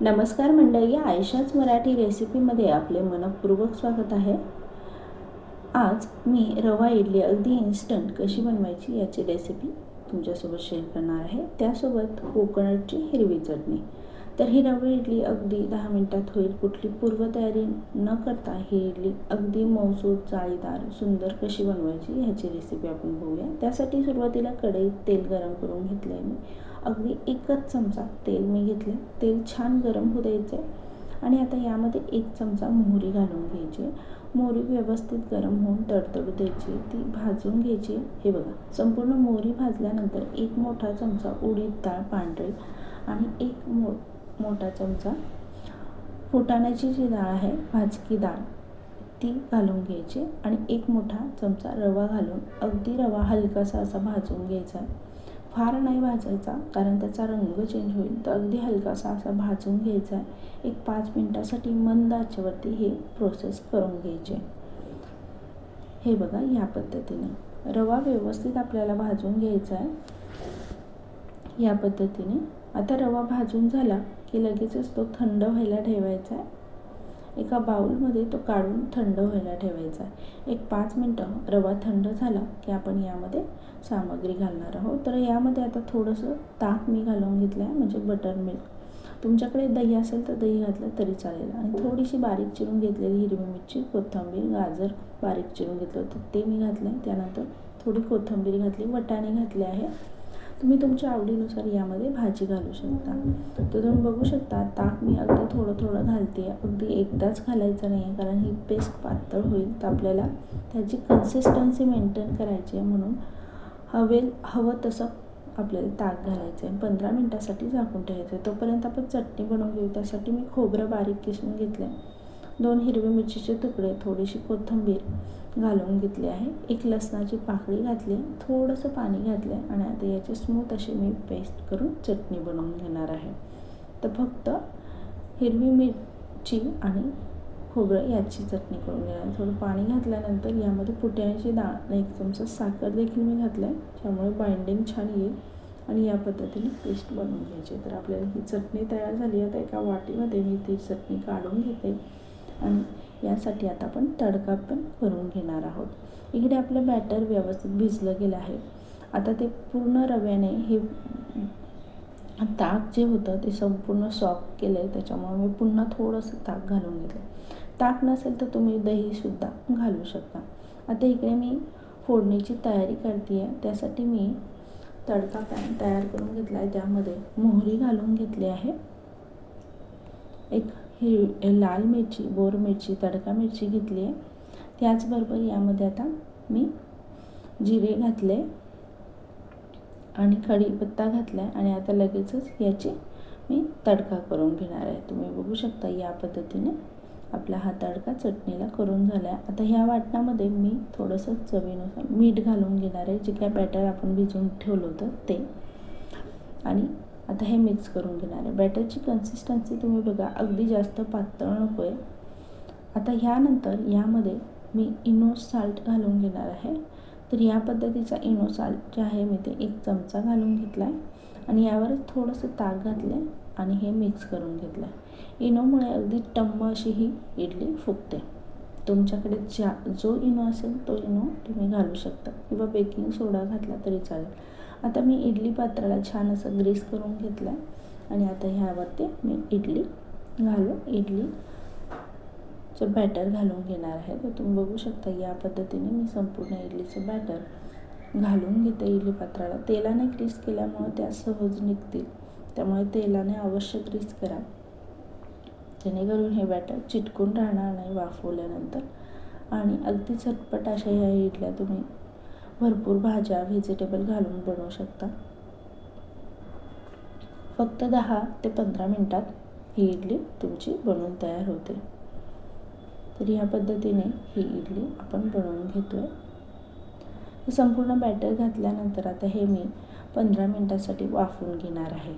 नमस्कार मंडळी आयशाच मराठी रेसिपीमध्ये आपले मनपूर्वक स्वागत आहे. आज मी रवा इडली अगदी इन्स्टंट कशी बनवायची याची रेसिपी तुमच्यासोबत शेअर करणार आहे. त्यासोबत कोकोनटची हिरवी चटणी. तर ही रवी इडली अगदी दहा मिनटात होईल. कुठली पूर्वतयारी न करता ही इडली अगदी मौसूद जाळीदार सुंदर कशी बनवायची ह्याची रेसिपी आपण बघूया. त्यासाठी सुरुवातीला कढईत तेल गरम करून घेतलं आहे मी. अगदी एकच चमचा तेल मी घेतलं तेल छान गरम होऊ द्यायचं आहे आणि आता यामध्ये एक चमचा मोहरी घालून घ्यायची. मोहरी व्यवस्थित गरम होऊन तडतडू द्यायची. ती भाजून घ्यायची. हे बघा संपूर्ण मोहरी भाजल्यानंतर एक मोठा चमचा उडीद डाळ पांढरी आणि एक मो मोठा चमचा. फुटाण्याची जी डाळ आहे भाजकी डाळ ती घालून घ्यायची आणि एक मोठा चमचा रवा घालून अगदी रवा हलकासा असा भाजून घ्यायचा. फार नाही भाजायचा कारण त्याचा रंग चेंज होईल तर अगदी हलकासा असा भाजून घ्यायचा. आहे एक पाच मिनटासाठी मंद आचेवरती हे प्रोसेस करून घ्यायचे. हे बघा या पद्धतीने. रवा व्यवस्थित आपल्याला भाजून घ्यायचा आहे. या पद्धतीने. आता रवा भाजून झाला की लगेचच तो थंड व्हायला ठेवायचा आहे. एका बाउलमध्ये तो काढून थंड व्हायला ठेवायचा आहे. एक पाच मिनटं रवा थंड झाला की आपण यामध्ये सामग्री घालणार आहोत. तर यामध्ये आता थोडंसं ताक मी घालून घेतलं आहे म्हणजे बटर मिल्क तुमच्याकडे दही असेल तर दही घातलं तरी चालेल. आणि थोडीशी बारीक चिरून घेतलेली हिरवी मिरची कोथिंबीर गाजर बारीक चिरून घेतलं होतं ते मी घातलं आहे त्यानंतर थोडी कोथिंबीर घातली वटाणे घातले आहे. तुम्ही तुमच्या आवडीनुसार यामध्ये भाजी घालू शकता. तर तुम्ही बघू शकता ताक मी अगदी थोडं थोडं घालते. अगदी एकदाच घालायचं नाही आहे कारण ही पेस्ट पातळ होईल. तर आपल्याला त्याची कन्सिस्टन्सी मेंटेन करायची आहे म्हणून हवेल हवं तसं आपल्याला ताक घालायचं आहे पंधरा मिनटासाठी झाकून ठेवायचं आहे तोपर्यंत आपण चटणी बनवून घेऊ. त्यासाठी मी खोबरं बारीक किसून घेतलं आहे दोन हिरवे मिरचीचे तुकडे थोडीशी कोथिंबीर घालून घेतली आहे. एक लसणाची पाकळी घातली थोडंसं पाणी घातलं आहे आणि आता याची स्मूथ अशी मी पेस्ट करून चटणी बनवून घेणार आहे. तर फक्त हिरवी मिरची आणि खोबरं याची चटणी करून घेणार थोडं पाणी घातल्यानंतर यामध्ये फुट्याची डाळ एक चमचा साखर देखील मी घातलं आहे त्यामुळे बाइंडिंग छान येईल आणि या पद्धतीने पेस्ट बनवून घ्यायची. तर आपल्याला ही चटणी तयार झाली आहे. एका वाटीमध्ये मी ती चटणी काढून घेते. आणि यासाठी आता आपण तडका पण करून घेणार आहोत. इकडे आपलं बॅटर व्यवस्थित भिजलं गेलं आहे. आता ते पूर्ण रव्याने हे ताक जे होतं ते संपूर्ण सॉफ्ट केलं आहे त्याच्यामुळे मी पुन्हा थोडंसं ताक घालून घेतलं ताक नसेल तर तुम्ही दहीसुद्धा घालू शकता. आता इकडे मी फोडणीची तयारी करते आहे त्यासाठी मी तडका पॅन तयार करून घेतला आहे त्यामध्ये मोहरी घालून घेतली आहे. एक ही लाल मिरची बोर मिरची तडका मिरची घेतली आहे त्याचबरोबर यामध्ये आता मी जिरे घातले आणि कढीपत्ता घातला आहे आणि आता लगेचच याची मी तडका करून घेणार आहे. तुम्ही बघू शकता या पद्धतीने आपला हा तडका चटणीला करून झाला आहे आता ह्या वाटणामध्ये मी थोडंसं चवीनुसार मीठ घालून घेणार आहे. जे काय बॅटर आपण भिजवून ठेवलं होतं ते. आणि आता हे मिक्स करून घेणार आहे. बॅटरची कन्सिस्टन्सी तुम्ही बघा अगदी जास्त पातळ नको आहे आता ह्यानंतर यामध्ये मी इनो साल्ट घालून घेणार आहे. तर या पद्धतीचा इनो साल्ट जे आहे मी ते एक चमचा घालून घेतला आहे आणि यावर थोडंसं ताक घातलं आहे आणि हे मिक्स करून घेतलं आहे इनोमुळे अगदी टम्म अशी ही इडली फुगते. तुमच्याकडे ज्या जो इनो असेल तो इनो तुम्ही घालू शकता. किंवा बेकिंग सोडा घातला तरी चालेल. आता मी इडली पात्राला छान असं ग्रीस करून घेतलं आहे आणि आता ह्यावरती मी इडली घालून इडली चं बॅटर घालून घेणार आहे. तर तुम्ही बघू शकता या पद्धतीने मी संपूर्ण इडलीचं बॅटर घालून घेते इडली पात्राला. तेलाने ग्रीस केल्यामुळे त्या सहज निघतील. त्यामुळे तेलाने अवश्य ग्रीस करा. जेणेकरून हे बॅटर चिटकून राहणार नाही वाफवल्यानंतर. आणि अगदी झटपट अशा ह्या इडल्या तुम्ही भरपूर भाज्या व्हेजिटेबल घालून बनवू शकता. फक्त दहा ते पंधरा मिनटात ही इडली तुमची बनवून तयार होते. तर ह्या पद्धतीने ही इडली आपण बनवून घेतो आहे संपूर्ण बॅटर घातल्यानंतर आता हे मी पंधरा मिनटासाठी वाफवून घेणार आहे.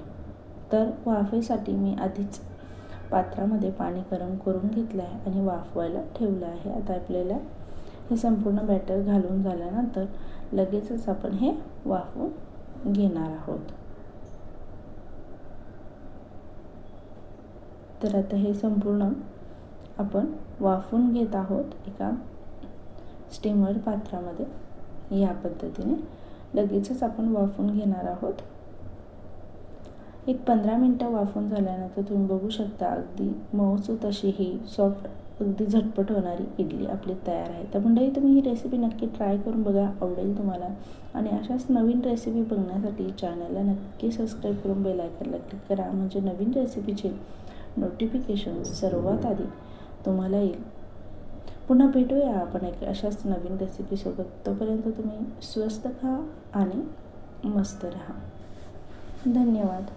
तर वाफेसाठी मी आधीच पात्रामध्ये पाणी गरम करून घेतलं आहे आणि वाफवायला ठेवलं आहे. आता आपल्याला हे संपूर्ण बॅटर घालून झाल्यानंतर लगेचच आपण हे वाफवून घेणार आहोत. तर आता हे संपूर्ण आपण वाफून घेत आहोत एका स्टीमर पात्रामध्ये. या पद्धतीने लगेचच आपण वाफून घेणार आहोत. एक पंधरा मिनटं वाफून झाल्यानंतर तुम्ही बघू शकता अगदी मऊसूत अशी ही सॉफ्ट अगदी झटपट होणारी इडली आपली तयार आहे. तर मंडळी तुम्ही ही रेसिपी नक्की ट्राय करून बघा आवडेल तुम्हाला. आणि अशाच नवीन रेसिपी बघण्यासाठी चॅनलला नक्की सबस्क्राईब करून बेल आयकनला क्लिक करा. म्हणजे नवीन रेसिपीचे नोटिफिकेशन सर्वात आधी तुम्हाला येईल. पुन्हा भेटूया आपण एक अशाच नवीन रेसिपीसोबत तोपर्यंत तुम्ही स्वस्त खा आणि मस्त राहा. धन्यवाद.